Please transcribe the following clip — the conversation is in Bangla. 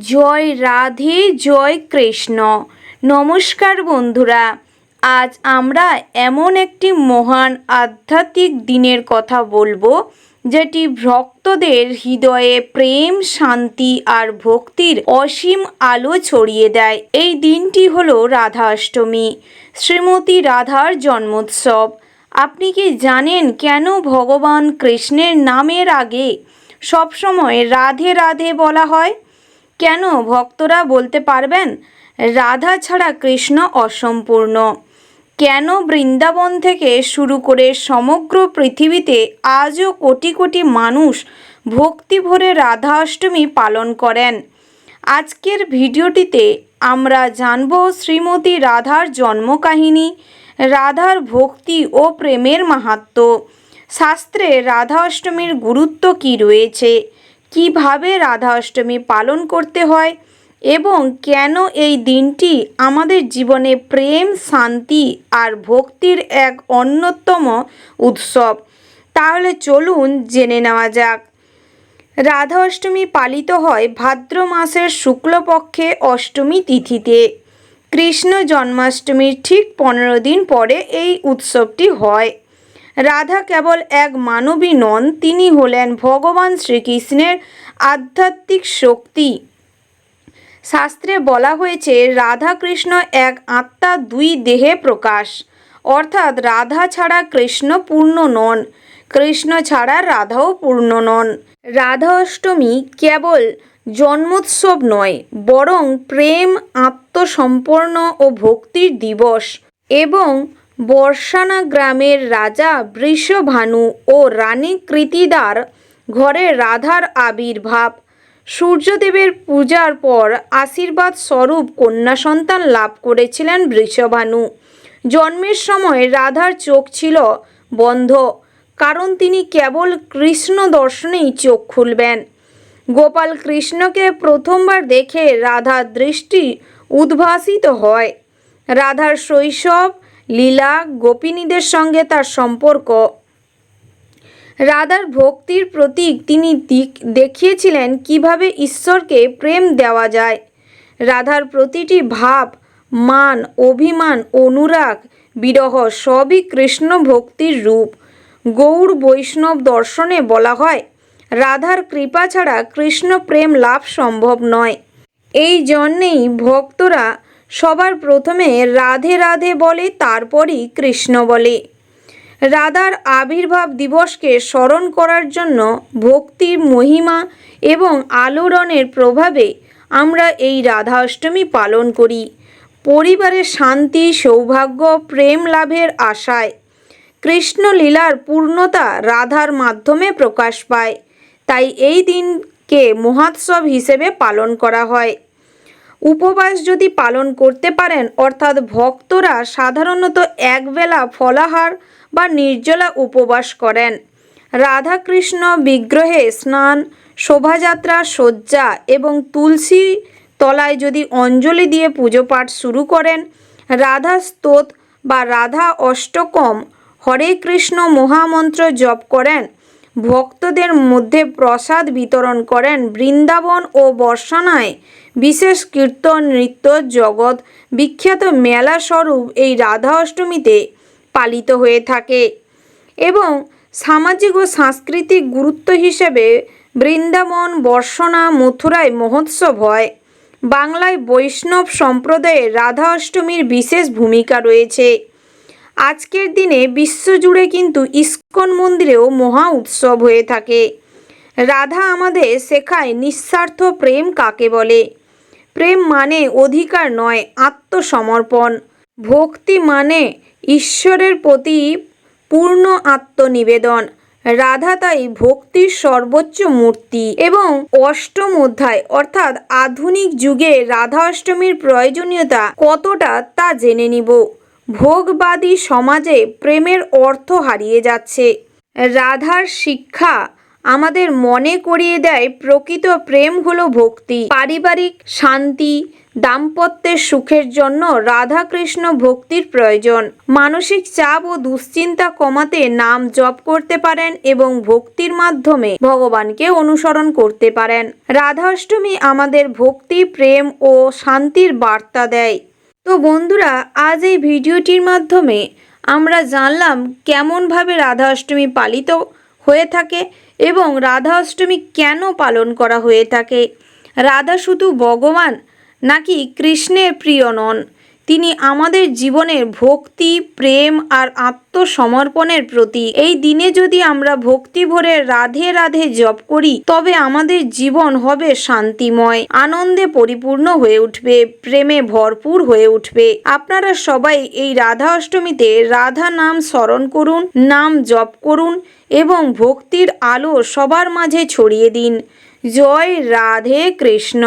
জয় রাধে, জয় কৃষ্ণ। নমস্কার বন্ধুরা, আজ আমরা এমন একটি মহান আধ্যাত্মিক দিনের কথা বলব, যেটি ভক্তদের হৃদয়ে প্রেম, শান্তি আর ভক্তির অসীম আলো ছড়িয়ে দেয়। এই দিনটি হলো রাধা অষ্টমী, শ্রীমতী রাধার জন্মোৎসব। আপনি কি জানেন কেন ভগবান কৃষ্ণের নামের আগে সবসময় রাধে রাধে বলা হয়? কেন ভক্তরা বলতে পারবেন? রাধা ছাড়া কৃষ্ণ অসম্পূর্ণ। কেন বৃন্দাবন থেকে শুরু করে সমগ্র পৃথিবীতে আজও কোটি কোটি মানুষ ভক্তি ভরে রাধা অষ্টমী পালন করেন? আজকের ভিডিওটিতে আমরা জানব শ্রীমতী রাধার জন্মকাহিনী, রাধার ভক্তি ও প্রেমের মাহাত্ম্য শাস্ত্রে রাধা অষ্টমীর গুরুত্ব কী রয়েছে? কীভাবে রাধা অষ্টমী পালন করতে হয় এবং কেন এই দিনটি আমাদের জীবনে প্রেম, শান্তি আর ভক্তির এক অন্যতম উৎসব? তাহলে চলুন জেনে নেওয়া যাক। রাধা অষ্টমী পালিত হয় ভাদ্র মাসের শুক্লপক্ষে অষ্টমী তিথিতে। কৃষ্ণ জন্মাষ্টমীর ঠিক পনেরো দিন পরে এই উৎসবটি হয়। রাধা কেবল এক মানবী নন, তিনি হলেন ভগবান শ্রীকৃষ্ণের আধ্যাত্মিক শক্তি। শাস্ত্রে বলা হয়েছে, রাধা কৃষ্ণ এক আত্মা, দুই দেহে প্রকাশ। অর্থাৎ রাধা ছাড়া কৃষ্ণ পূর্ণ নন, কৃষ্ণ ছাড়া রাধাও পূর্ণ নন। রাধা অষ্টমী কেবল জন্মোৎসব নয়, বরং প্রেম, আত্মসম্পন্ন ও ভক্তির দিবস এবং বর্ষানা গ্রামের রাজা বৃষভানু ও রানী কৃতিদার ঘরে রাধার আবির্ভাব। সূর্যদেবের পূজার পর আশীর্বাদ স্বরূপ কন্যা সন্তান লাভ করেছিলেন বৃষভানু। জন্মের সময় রাধার চোখ ছিল বন্ধ, কারণ তিনি কেবল কৃষ্ণ দর্শনেই চোখ খুলবেন। গোপাল কৃষ্ণকে প্রথমবার দেখে রাধার দৃষ্টি উদ্ভাসিত হয়। রাধার শৈশব লীলা গোপিনীদের সঙ্গে তার সম্পর্ক। রাধার ভক্তির প্রতীক তিনি দিক- দেখিয়েছিলেন কীভাবে ঈশ্বরকে প্রেম দেওয়া যায়। রাধার প্রতিটি ভাব, মান, অভিমান, অনুরাগ, বিরহ সবই কৃষ্ণ ভক্তির রূপ। গৌড় বৈষ্ণব দর্শনে বলা হয়, রাধার কৃপা ছাড়া কৃষ্ণ প্রেম লাভ সম্ভব নয়। এই জন্যেই ভক্তরা সবার প্রথমে রাধে রাধে বলে, তারপরই কৃষ্ণ বলে। রাধার আবির্ভাব দিবসকে স্মরণ করার জন্য ভক্তির মহিমা এবং আলোড়নের প্রভাবে আমরা এই রাধা অষ্টমী পালন করি। পরিবারের শান্তি, সৌভাগ্য, প্রেম লাভের আশায় কৃষ্ণ লীলার পূর্ণতা রাধার মাধ্যমে প্রকাশ পায়। তাই এই দিনকে মহোৎসব হিসেবে পালন করা হয়। উপবাস যদি পালন করতে পারেন, অর্থাৎ ভক্তরা সাধারণত একবেলা ফলাহার বা নির্জলা উপবাস করেন। রাধাকৃষ্ণ বিগ্রহে স্নান, শোভাযাত্রা, শয্যা এবং তুলসী তলায় যদি অঞ্জলি দিয়ে পুজো পাঠ শুরু করেন, রাধা স্তোত বা রাধা অষ্টকম, হরে কৃষ্ণ মহামন্ত্র জপ করেন ভক্তদের মধ্যে প্রসাদ বিতরণ করেন বৃন্দাবন ও বর্ষানায়। বিশেষ কীর্তন নৃত্য জগৎ বিখ্যাত মেলা স্বরূপ এই রাধা অষ্টমীতে পালিত হয়ে থাকে এবং সামাজিক ও সাংস্কৃতিক গুরুত্ব হিসেবে বৃন্দাবন, বর্ষনা, মথুরায় মহোৎসব হয়। বাংলায় বৈষ্ণব সম্প্রদায়ে রাধা অষ্টমীর বিশেষ ভূমিকা রয়েছে। আজকের দিনে বিশ্বজুড়ে কিন্তু ইস্কন মন্দিরেও মহা উৎসব হয়ে থাকে। রাধা আমাদের শেখায় নিঃস্বার্থ প্রেম কাকে বলে? প্রেম মানে অধিকার নয়, আত্মসমর্পণ। ভক্তি মানে ঈশ্বরের প্রতি পূর্ণ আত্মনিবেদন। রাধা তাই ভক্তির সর্বোচ্চ মূর্তি এবং অষ্টম অধ্যায় অর্থাৎ আধুনিক যুগে রাধা অষ্টমীর প্রয়োজনীয়তা কতটা তা জেনে নিব। ভোগবাদী সমাজে প্রেমের অর্থ হারিয়ে যাচ্ছে। রাধার শিক্ষা আমাদের মনে করিয়ে দেয় প্রকৃত প্রেম হলো ভক্তি। পারিবারিক শান্তি, দাম্পত্যের সুখের জন্য রাধা কৃষ্ণ ভক্তির প্রয়োজন। মানসিক চাপ ও দুশ্চিন্তা কমাতে নাম জপ করতে পারেন এবং ভক্তির মাধ্যমে ভগবানকে অনুসরণ করতে পারেন। রাধাষ্টমী আমাদের ভক্তি, প্রেম ও শান্তির বার্তা দেয়। তো বন্ধুরা, আজ এই ভিডিওটির মাধ্যমে আমরা জানলাম কেমনভাবে রাধা অষ্টমী পালিত হয়ে থাকে এবং রাধা অষ্টমী কেন পালন করা হয়ে থাকে। রাধা শুধু ভগবান নাকি কৃষ্ণের প্রিয় নন? তিনি আমাদের জীবনের ভক্তি, প্রেম আর আত্মসমর্পণের প্রতীক। এই দিনে যদি আমরা ভক্তি ভরে রাধে রাধে জপ করি, তবে আমাদের জীবন হবে শান্তিময়, আনন্দে পরিপূর্ণ হয়ে উঠবে, প্রেমে ভরপুর হয়ে উঠবে। আপনারা সবাই এই রাধা অষ্টমীতে রাধা নাম স্মরণ করুন, নাম জপ করুন এবং ভক্তির আলো সবার মাঝে ছড়িয়ে দিন। জয় রাধে কৃষ্ণ।